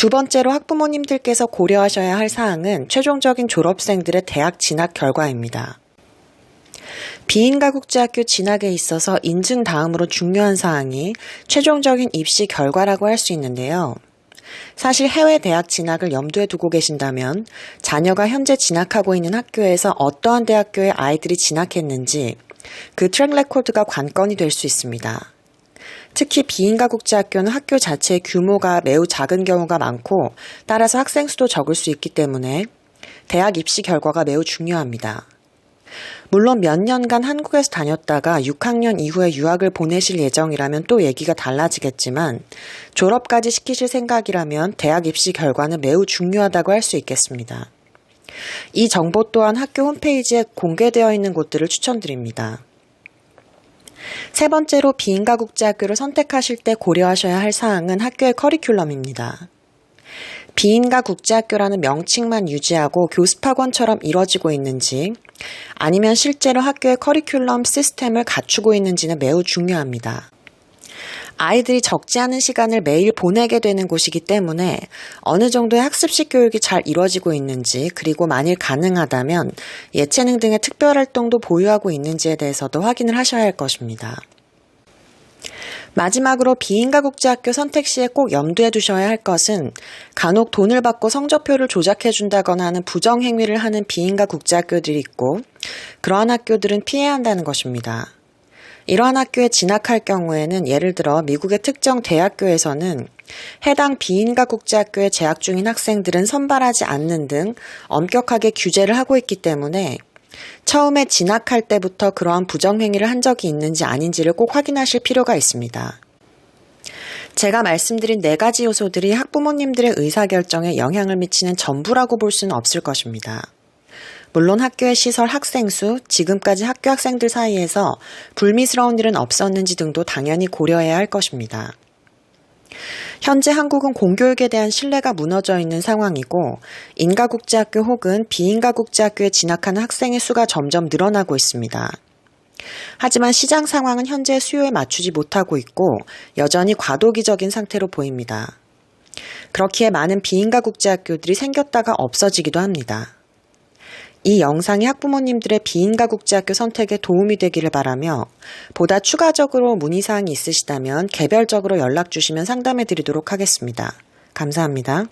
두 번째로 학부모님들께서 고려하셔야 할 사항은 최종적인 졸업생들의 대학 진학 결과입니다. 비인가국제학교 진학에 있어서 인증 다음으로 중요한 사항이 최종적인 입시 결과라고 할 수 있는데요. 사실 해외 대학 진학을 염두에 두고 계신다면 자녀가 현재 진학하고 있는 학교에서 어떠한 대학교에 아이들이 진학했는지 그 트랙 레코드가 관건이 될 수 있습니다. 특히 비인가국제 학교는 학교 자체의 규모가 매우 작은 경우가 많고 따라서 학생 수도 적을 수 있기 때문에 대학 입시 결과가 매우 중요합니다. 물론 몇 년간 한국에서 다녔다가 6학년 이후에 유학을 보내실 예정이라면 또 얘기가 달라지겠지만 졸업까지 시키실 생각이라면 대학 입시 결과는 매우 중요하다고 할 수 있겠습니다. 이 정보 또한 학교 홈페이지에 공개되어 있는 곳들을 추천드립니다. 세 번째로 비인가 국제학교를 선택하실 때 고려하셔야 할 사항은 학교의 커리큘럼입니다. 비인가 국제학교라는 명칭만 유지하고 교습학원처럼 이뤄지고 있는지 아니면 실제로 학교의 커리큘럼 시스템을 갖추고 있는지는 매우 중요합니다. 아이들이 적지 않은 시간을 매일 보내게 되는 곳이기 때문에 어느 정도의 학습식 교육이 잘 이루어지고 있는지 그리고 만일 가능하다면 예체능 등의 특별 활동도 보유하고 있는지에 대해서도 확인을 하셔야 할 것입니다. 마지막으로 비인가 국제학교 선택 시에 꼭 염두에 두셔야 할 것은 간혹 돈을 받고 성적표를 조작해 준다거나 하는 부정 행위를 하는 비인가 국제학교들이 있고 그러한 학교들은 피해야 한다는 것입니다. 이러한 학교에 진학할 경우에는 예를 들어 미국의 특정 대학교에서는 해당 비인가 국제학교에 재학 중인 학생들은 선발하지 않는 등 엄격하게 규제를 하고 있기 때문에 처음에 진학할 때부터 그러한 부정행위를 한 적이 있는지 아닌지를 꼭 확인하실 필요가 있습니다. 제가 말씀드린 네 가지 요소들이 학부모님들의 의사결정에 영향을 미치는 전부라고 볼 수는 없을 것입니다. 물론 학교의 시설 학생 수, 지금까지 학교 학생들 사이에서 불미스러운 일은 없었는지 등도 당연히 고려해야 할 것입니다. 현재 한국은 공교육에 대한 신뢰가 무너져 있는 상황이고 인가국제학교 혹은 비인가국제학교에 진학하는 학생의 수가 점점 늘어나고 있습니다. 하지만 시장 상황은 현재 수요에 맞추지 못하고 있고 여전히 과도기적인 상태로 보입니다. 그렇기에 많은 비인가국제학교들이 생겼다가 없어지기도 합니다. 이 영상이 학부모님들의 비인가국제학교 선택에 도움이 되기를 바라며 보다 추가적으로 문의사항이 있으시다면 개별적으로 연락 주시면 상담해 드리도록 하겠습니다. 감사합니다.